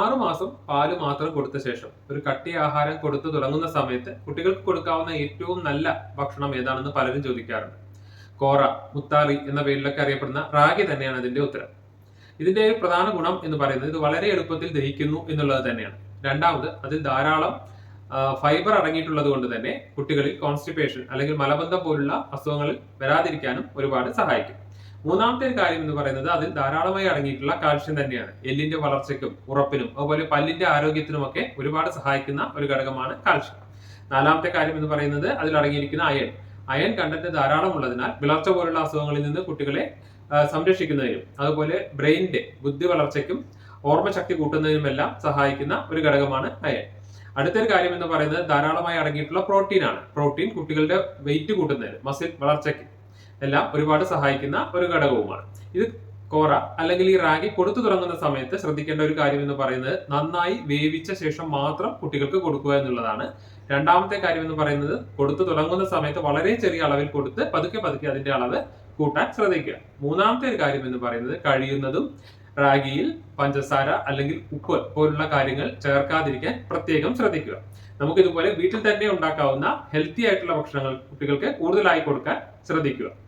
ആറുമാസം പാൽ മാത്രം കൊടുത്ത ശേഷം ഒരു കട്ടി ആഹാരം കൊടുത്തു തുടങ്ങുന്ന സമയത്ത് കുട്ടികൾക്ക് കൊടുക്കാവുന്ന ഏറ്റവും നല്ല ഭക്ഷണം ഏതാണെന്ന് പലരും ചോദിക്കാറുണ്ട്. കോറ മുത്താറി എന്ന പേരിലൊക്കെ അറിയപ്പെടുന്ന റാഗി തന്നെയാണ് അതിന്റെ ഉത്തരം. ഇതിന്റെ ഒരു പ്രധാന ഗുണം എന്ന് പറയുന്നത് ഇത് വളരെ എളുപ്പത്തിൽ ദഹിക്കുന്നു എന്നുള്ളത് തന്നെയാണ്. രണ്ടാമത് അതിൽ ധാരാളം ഫൈബർ അടങ്ങിയിട്ടുള്ളത് കൊണ്ട് തന്നെ കുട്ടികളിൽ കോൺസ്റ്റിപ്പേഷൻ അല്ലെങ്കിൽ മലബന്ധം പോലുള്ള അസുഖങ്ങളിൽ വരാതിരിക്കാനും ഒരുപാട് സഹായിക്കും. മൂന്നാമത്തെ ഒരു കാര്യം എന്ന് പറയുന്നത് അതിൽ ധാരാളമായി അടങ്ങിയിട്ടുള്ള കാൽഷ്യം തന്നെയാണ്. എല്ലിന്റെ വളർച്ചയ്ക്കും ഉറപ്പിനും അതുപോലെ പല്ലിന്റെ ആരോഗ്യത്തിനും ഒക്കെ ഒരുപാട് സഹായിക്കുന്ന ഒരു ഘടകമാണ് കാൽഷ്യം. നാലാമത്തെ കാര്യം എന്ന് പറയുന്നത് അതിൽ അടങ്ങിയിരിക്കുന്ന അയൺ. അയൺ കണ്ടന്റ് ധാരാളം ഉള്ളതിനാൽ വിളർച്ച പോലുള്ള അസുഖങ്ങളിൽ നിന്ന് കുട്ടികളെ സംരക്ഷിക്കുന്നതിനും അതുപോലെ ബ്രെയിനിന്റെ ബുദ്ധി വളർച്ചയ്ക്കും ഓർമ്മശക്തി കൂട്ടുന്നതിനുമെല്ലാം സഹായിക്കുന്ന ഒരു ഘടകമാണ് അയൺ. അടുത്തൊരു കാര്യം എന്ന് പറയുന്നത് ധാരാളമായി അടങ്ങിയിട്ടുള്ള പ്രോട്ടീൻ ആണ് പ്രോട്ടീൻ കുട്ടികളുടെ വെയിറ്റ് കൂട്ടുന്നതിന് മസിൽ വളർച്ചയ്ക്ക്. എല്ലാം ഒരുപാട് സഹായിക്കുന്ന ഒരു ഘടകവുമാണ്. ഇത് കോറ അല്ലെങ്കിൽ ഈ റാഗി കൊടുത്തു തുടങ്ങുന്ന സമയത്ത് ശ്രദ്ധിക്കേണ്ട ഒരു കാര്യം എന്ന് പറയുന്നത് നന്നായി വേവിച്ച ശേഷം മാത്രം കുട്ടികൾക്ക് കൊടുക്കുക എന്നുള്ളതാണ്. രണ്ടാമത്തെ കാര്യം എന്ന് പറയുന്നത് കൊടുത്തു തുടങ്ങുന്ന സമയത്ത് വളരെ ചെറിയ അളവിൽ കൊടുത്ത് പതുക്കെ പതുക്കെ അതിന്റെ അളവ് കൂട്ടാൻ ശ്രദ്ധിക്കുക. മൂന്നാമത്തെ ഒരു കാര്യം എന്ന് പറയുന്നത് കഴിയുന്നതും റാഗിയിൽ പഞ്ചസാര അല്ലെങ്കിൽ ഉപ്പ് പോലുള്ള കാര്യങ്ങൾ ചേർക്കാതിരിക്കാൻ പ്രത്യേകം ശ്രദ്ധിക്കുക. നമുക്ക് ഇതുപോലെ വീട്ടിൽ തന്നെ ഉണ്ടാക്കാവുന്ന ഹെൽത്തി ആയിട്ടുള്ള ഭക്ഷണങ്ങൾ കുട്ടികൾക്ക് കൂടുതലായി കൊടുക്കാൻ ശ്രദ്ധിക്കുക.